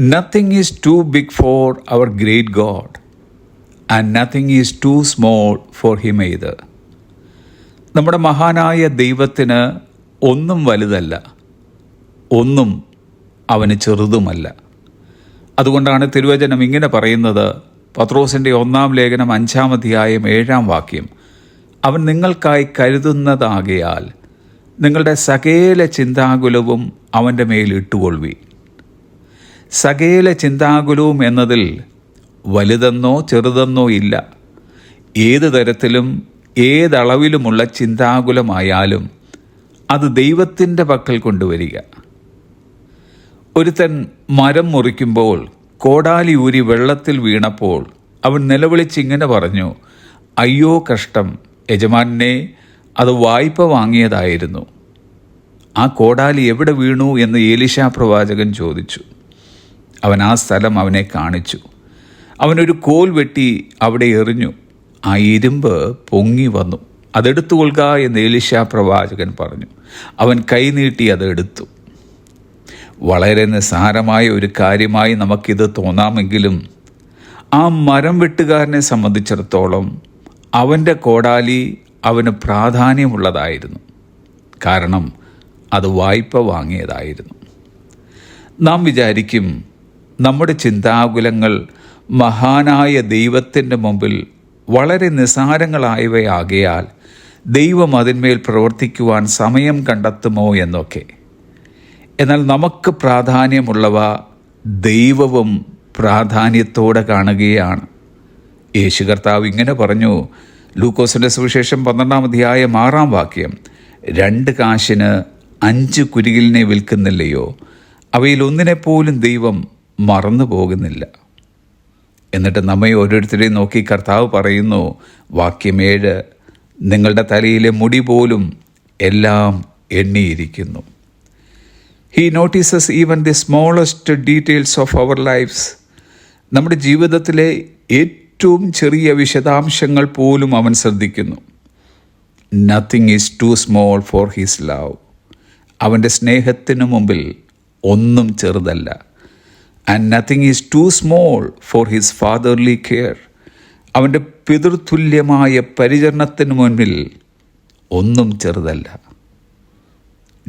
Nothing is too big for our great God, and nothing is too small for Him either. നമ്മുടെ മഹാനായ ദൈവത്തിന് ഒന്നും വലുതല്ല ഒന്നും അവന് ചെറുതുമല്ല. അതുകൊണ്ടാണ് തിരുവചനം ഇങ്ങനെ പറയുന്നത്. പത്രോസിന്റെ ഒന്നാം ലേഖനം അഞ്ചാം അധ്യായം ഏഴാം വാക്യം. അവൻ നിങ്ങൾക്കായി കരുതുന്നതാകയാൽ നിങ്ങളുടെ സകേല ചിന്താകുലവും അവന്റെ മേൽ സകേല ചിന്താകുലവും എന്നതിൽ വലുതെന്നോ ചെറുതെന്നോ ഇല്ല. ഏത് തരത്തിലും ഏതളവിലുമുള്ള ചിന്താകുലമായാലും അത് ദൈവത്തിന്റെ പക്കൽ കൊണ്ടുവരിക. ഒരുത്തൻ മരം മുറിക്കുമ്പോൾ കോടാലി ഊരി വെള്ളത്തിൽ വീണപ്പോൾ അവൻ നിലവിളിച്ചിങ്ങനെ പറഞ്ഞു അയ്യോ കഷ്ടം യജമാനെ അത് വായ്പ വാങ്ങിയതായിരുന്നു. ആ കോടാലി എവിടെ വീണു? എന്ന് ഏലിശാ പ്രവാചകൻ ചോദിച്ചു. അവൻ ആ സ്ഥലം അവനെ കാണിച്ചു. അവനൊരു കോൽ വെട്ടി അവിടെ എറിഞ്ഞു. ആ ഇരുമ്പ് പൊങ്ങി വന്നു. അതെടുത്തുകൊള്ളുക എന്ന് ഏലിഷ പ്രവാചകൻ പറഞ്ഞു. അവൻ കൈനീട്ടി അതെടുത്തു വളരെ നിസ്സാരമായ ഒരു കാര്യമായി നമുക്കിത് തോന്നാമെങ്കിലും ആ മരം വെട്ടുകാരനെ സംബന്ധിച്ചിടത്തോളം അവന്റെ കോടാലി അവന് പ്രാധാന്യമുള്ളതായിരുന്നു. കാരണം അത് വായ്പ വാങ്ങിയതായിരുന്നു. നാം വിചാരിക്കും നമ്മുടെ ചിന്താകുലങ്ങൾ മഹാനായ ദൈവത്തിന്റെ മുമ്പിൽ വളരെ നിസാരങ്ങളായവയാകയാൽ ദൈവം അതിന്മേൽ പ്രവർത്തിക്കുവാൻ സമയം കണ്ടെത്തുമോ എന്നൊക്കെ. എന്നാൽ നമുക്ക് പ്രാധാന്യമുള്ളവ ദൈവവും പ്രാധാന്യത്തോടെ കാണുകയാണ്. യേശു കർത്താവ് ഇങ്ങനെ പറഞ്ഞു ലൂക്കോസിന്റെ സുവിശേഷം പന്ത്രണ്ടാം അധ്യായം ആറാം വാക്യം രണ്ട് കാശിന് അഞ്ച് കുരികിലിനെ വിൽക്കുന്നില്ലയോ? അവയിൽ ഒന്നിനെപ്പോലും ദൈവം മറന്നു പോകുന്നില്ല. എന്നിട്ട് നമ്മെ ഓരോരുത്തരെയും നോക്കി കർത്താവ് പറയുന്നു വാക്യമേഴ് നിങ്ങളുടെ തലയിലെ മുടി പോലും എല്ലാം എണ്ണിയിരിക്കുന്നു. He notices even the smallest details of our life's നമ്മുടെ ജീവിതത്തിലെ ഏറ്റവും ചെറിയ വിശദാംശങ്ങൾ പോലും അവൻ ശ്രദ്ധിക്കുന്നു. Nothing is too small for his love അവന്റെ സ്നേഹത്തിനു മുമ്പിൽ ഒന്നും ചെറുതല്ല. And nothing is too small for his fatherly care അവന്റെ പിതൃതുല്യമായ പരിചരണത്തിന് മുൻപിൽ ഒന്നും ചെറുതല്ല.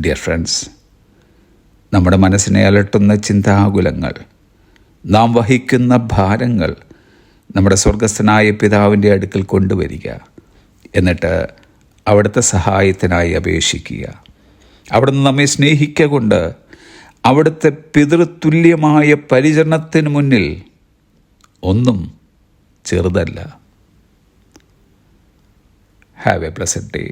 ഡിയർ ഫ്രണ്ട്സ് നമ്മുടെ മനസ്സിനെ അലട്ടുന്ന ചിന്താകുലങ്ങൾ നാം വഹിക്കുന്ന ഭാരങ്ങൾ നമ്മുടെ സ്വർഗസ്ഥനായ പിതാവിന്റെ അടുക്കൽ കൊണ്ടുവരിക. എന്നിട്ട് അവിടുത്തെ സഹായത്തിനായി അപേക്ഷിക്കുക. അവിടുന്ന് നമ്മെ സ്നേഹിക്കുക കൊണ്ട് അവിടുത്തെ പിതൃതുല്യമായ പരിചരണത്തിന് മുന്നിൽ ഒന്നും ചെറുതല്ല. Have A plus day